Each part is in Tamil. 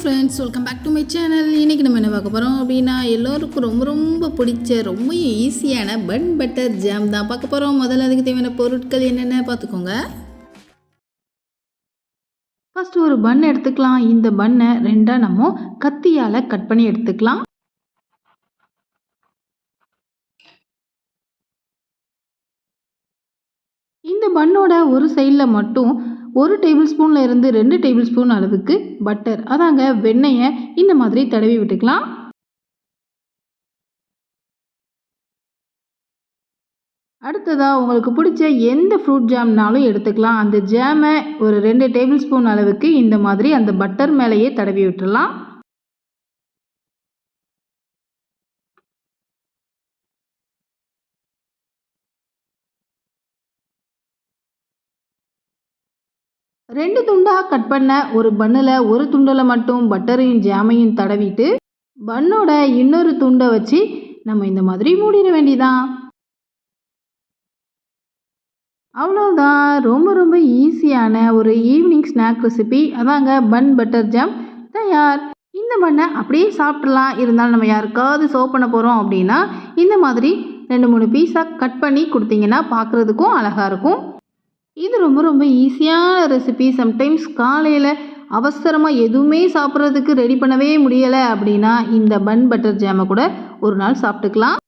Friends welcome back to my channel இன்றைக்கி நம்ம என்ன பார்க்க போகிறோம் அப்படின்னா எல்லோருக்கும் ரொம்ப ரொம்ப பிடிச்ச ரொம்ப ஈஸியான பன் பட்டர் ஜாம் தான் பார்க்க போகிறோம் முதல்ல அதுக்கு தேவையான பொருட்கள் என்னென்ன பார்த்துக்கோங்க. ஃபஸ்ட்டு ஒரு பன் எடுத்துக்கலாம். இந்த பன்னை ரெண்டாக நம்ம கத்தியால் கட் பண்ணி எடுத்துக்கலாம். இந்த பன்னோட ஒரு சைடில் மட்டும் ஒரு டேபிள் ஸ்பூனில் இருந்து ரெண்டு டேபிள் ஸ்பூன் அளவுக்கு பட்டர் அதாங்க வெண்ணெயை இந்த மாதிரி தடவி விட்டுக்கலாம். அடுத்ததாக உங்களுக்கு பிடிச்ச எந்த ஃப்ரூட் ஜாம்னாலும் எடுத்துக்கலாம். அந்த ஜாமை ஒரு ரெண்டு டேபிள் ஸ்பூன் அளவுக்கு இந்த மாதிரி அந்த பட்டர் மேலேயே தடவி விட்டுடலாம் ரெண்டு துண்டாக கட் பண்ண ஒரு பன்னில் ஒரு துண்டில் மட்டும் பட்டரையும் ஜாமையும் தடவிட்டு பன்னோட இன்னொரு துண்டை வச்சு நம்ம இந்த மாதிரி மூடிட வேண்டியதான் அவ்வளோதான் ரொம்ப ரொம்ப ஈஸியான ஒரு ஈவினிங் ஸ்நாக் ரெசிபி அதாங்க பன் பட்டர் ஜாம் தயார். இந்த பண்ணை அப்படியே சாப்பிட்றலாம் இருந்தாலும் நம்ம யாருக்காவது சர்வ் பண்ண போகிறோம் அப்படின்னா இந்த மாதிரி ரெண்டு மூணு பீஸாக கட் பண்ணி கொடுத்தீங்கன்னா பார்க்குறதுக்கும் அழகாக இருக்கும். இது ரொம்ப ரொம்ப ஈஸியான ரெசிபி சம்டைம்ஸ் காலையில் அவசரமாக எதுவுமே சாப்பிட்றதுக்கு ரெடி பண்ணவே முடியலை அப்படின்னா இந்த பன் பட்டர் ஜாமை கூட ஒரு நாள் சாப்பிட்டுக்கலாம்.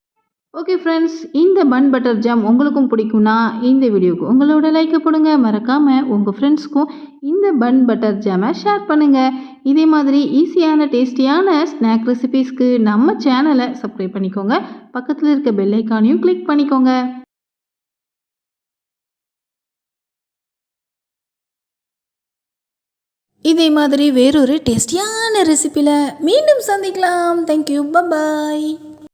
ஓகே ஃப்ரெண்ட்ஸ் இந்த பன் பட்டர் ஜாம் உங்களுக்கும் பிடிக்கும்னா இந்த வீடியோக்கு உங்களோட லைக்கை போடுங்க. மறக்காமல் உங்கள் ஃப்ரெண்ட்ஸ்க்கும் இந்த பன் பட்டர் ஜாமை ஷேர் பண்ணுங்கள் இதே மாதிரி ஈஸியான டேஸ்டியான ஸ்நாக் ரெசிபீஸ்க்கு நம்ம சேனலை சப்ஸ்கிரைப் பண்ணிக்கோங்க. பக்கத்தில் இருக்க பெல்லைக்கானையும் கிளிக் பண்ணிக்கோங்க. இதே மாதிரி வேறொரு டேஸ்டியான ரெசிப்பியில் மீண்டும் சந்திக்கலாம். Thank you bye bye